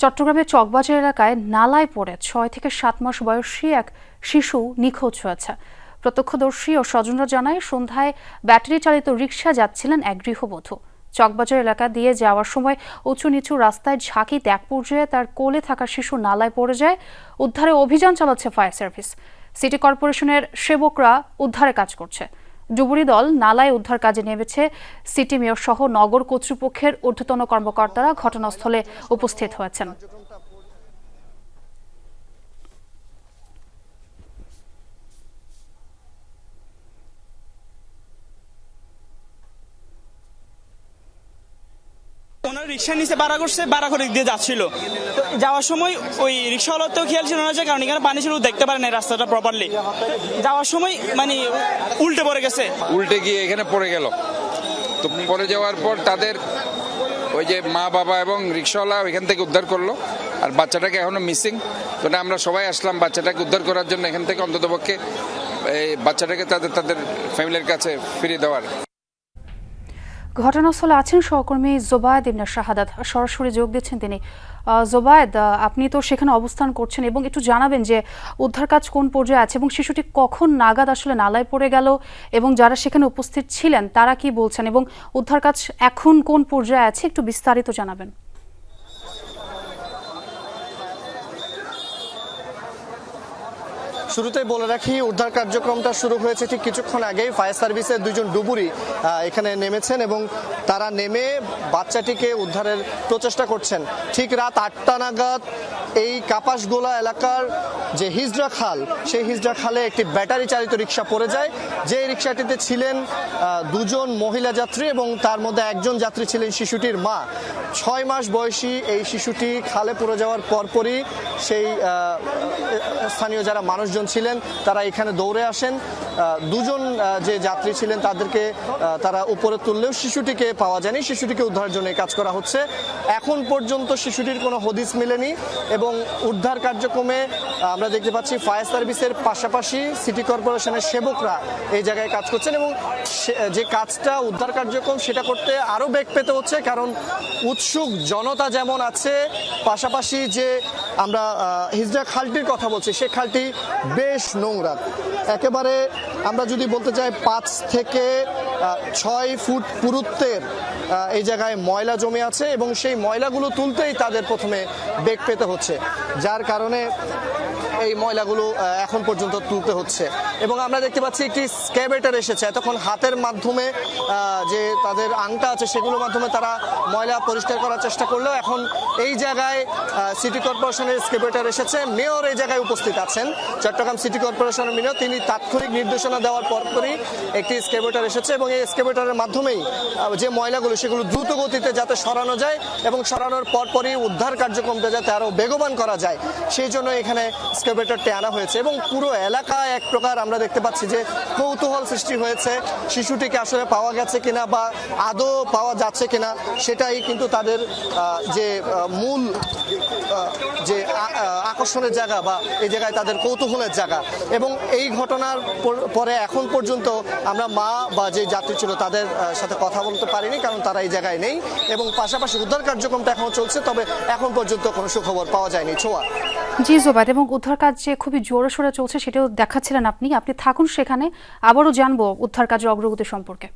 চট্টগ্রামের চকবাজার এলাকায় নালায় পড়ে ছয় থেকে সাত মাস বয়সী এক শিশু নিখোঁজ হয়েছে। প্রত্যক্ষদর্শী ও স্বজনরা জানায়, সন্ধ্যায় ব্যাটারি চালিত রিকশা যাচ্ছিলেন এক গৃহবধূ। চকবাজার এলাকা দিয়ে যাওয়ার সময় উঁচু নিচু রাস্তায় ঝাঁকিতে এক পর্যায়ে তার কোলে থাকা শিশু নালায় পড়ে যায়। উদ্ধারে অভিযান চালাচ্ছে ফায়ার সার্ভিস। সিটি কর্পোরেশনের সেবকরা উদ্ধারে কাজ করছে। ডুবুরি দল নালায় উদ্ধার কাজে নেমেছে। সিটি মেয়র সহ নগর কর্তৃপক্ষের ঊর্ধ্বতন কর্মকর্তারা ঘটনাস্থলে উপস্থিত হয়েছেন। ওনার রিক্সা নিচে বাড়া করছে, ভাড়া করে দিয়ে যাচ্ছিল। যাওয়ার সময় ওই রিক্সাওয়ালার তো খেয়াল ছিল না কারণ এখানে পানি ছিল দেখতে পারে না রাস্তাটা প্রপারলি যাওয়ার সময় মানে উল্টে পড়ে গেছে। উল্টে গিয়ে এখানে পড়ে গেল। তো পড়ে যাওয়ার পর তাদের ওই যে মা বাবা এবং রিক্সাওয়ালা ওইখান থেকে উদ্ধার করল, আর বাচ্চাটাকে এখনও মিসিং তো না, আমরা সবাই আসলাম বাচ্চাটাকে উদ্ধার করার জন্য এখান থেকে অন্ততপক্ষে এই বাচ্চাটাকে তাদের তাদের ফ্যামিলির কাছে ফিরিয়ে দেওয়ার। ঘটনাস্থলে আছেন সহকর্মী জোবায়দ ইবনা শাহাদাত। সরাসরি যোগ দিচ্ছেন তিনি। জোবায়দ আপনি তো সেখানে অবস্থান করছেন এবং একটু জানাবেন যে উদ্ধার কাজ কোন পর্যায়ে আছে এবং শিশুটি কখন নাগাদ আসলে নালায় পড়ে গেল এবং যারা সেখানে উপস্থিত ছিলেন তারা কি বলছেন এবং উদ্ধার কাজ এখন কোন পর্যায়ে আছে একটু বিস্তারিত জানাবেন। শুরুতেই বলে রাখি, উদ্ধার কার্যক্রমটা শুরু হয়েছে ঠিক কিছুক্ষণ আগেই। ফায়ার সার্ভিসের দুজন ডুবুরি এখানে নেমেছেন এবং তারা নেমে বাচ্চাটিকে উদ্ধারের প্রচেষ্টা করছেন। ঠিক রাত আটটা নাগাদ এই কাপাসগোলা এলাকার যে হিজড়া খাল, সেই হিজড়া খালে একটি ব্যাটারি চালিত রিক্সা পড়ে যায়। যে রিক্সাটিতে ছিলেন দুজন মহিলা যাত্রী এবং তার মধ্যে একজন যাত্রী ছিলেন শিশুটির মা। ছয় মাস বয়সী এই শিশুটি খালে পড়ে যাওয়ার পরপরই সেই স্থানীয় যারা মানুষজন ছিলেন, তারা এখানে দৌড়ে আসেন। দুজন যে যাত্রী ছিলেন তাদেরকে তারা উপরে তুললেও শিশুটিকে পাওয়া যায়নি, শিশুটিকে উদ্ধারের জন্য কাজ করা হচ্ছে। এখন পর্যন্ত শিশুটির কোনো হদিস মেলেনি এবং উদ্ধার কার্যক্রমে আমরা দেখতে পাচ্ছি ফায়ার সার্ভিসের পাশাপাশি সিটি কর্পোরেশনের সেবকরা এই জায়গায় কাজ করছেন এবং যে কাজটা, উদ্ধার কার্যক্রম, সেটা করতে আরও বেগ পেতে হচ্ছে কারণ উৎসুক জনতা যেমন আছে, পাশাপাশি যে আমরা হিজড়া খালটির কথা বলছি, সে খালটি বেশ নোংরা। একেবারে আমরা যদি বলতে চাই পাঁচ থেকে ছয় ফুট পুরুত্বের এই জায়গায় ময়লা জমে আছে এবং সেই ময়লাগুলো তুলতেই তাদের প্রথমে বেগ পেতে হচ্ছে। যার কারণে এই ময়লাগুলো এখন পর্যন্ত তুলতে হচ্ছে। এবং আমরা দেখতে পাচ্ছি একটি স্ক্যাবেটার এসেছে। এতক্ষণ হাতের মাধ্যমে যে তাদের আংটা আছে, সেগুলোর মাধ্যমে তারা ময়লা পরিষ্কার করার চেষ্টা করলেও এখন এই জায়গায় সিটি কর্পোরেশনের স্ক্যাবেটার এসেছে। মেয়র এই জায়গায় উপস্থিত আছেন। চট্টগ্রাম সিটি কর্পোরেশনের মেয়র, তিনি তাৎক্ষণিক নির্দেশনা দেওয়ার পরপরই একটি স্ক্যাবেটার এসেছে এবং এই স্ক্যাবেটারের মাধ্যমেই যে ময়লাগুলো, সেগুলো দ্রুত গতিতে যাতে সরানো যায় এবং সরানোর পরপরই উদ্ধার কার্যক্রমটা যাতে আরও বেগবান করা যায়। সেই জন্য এখানে স্ক্যাবেটারটি আনা হয়েছে এবং পুরো এলাকায় এক প্রকার আমরা দেখতে পাচ্ছি যে কৌতূহল সৃষ্টি হয়েছে। শিশুটিকে আসলে পাওয়া গেছে কিনা বা আদৌ পাওয়া যাচ্ছে কিনা, সেটাই কিন্তু তাদের যে মূল যে আকর্ষণের জায়গা বা এই জায়গায় তাদের কৌতূহলের জায়গা। এবং এই ঘটনার পর- এখন পর্যন্ত আমরা মা বা যে যাত্রী ছিল তাদের সাথে কথা বলতে পারিনি কারণ তারা এই জায়গায় নেই এবং পাশাপাশি উদ্ধার কার্যক্রমটা এখনও চলছে, তবে এখন পর্যন্ত কোনো সুখবর পাওয়া যায়নি ছোঁয়া। জি জোবাদ এবং উদ্ধার কাজ যে খুবই জোরে সোরে চলছে সেটাও দেখাচ্ছিলেন আপনি। আপনি থাকুন সেখানে, আবারও জানব উদ্ধার কাজের অগ্রগতি সম্পর্কে।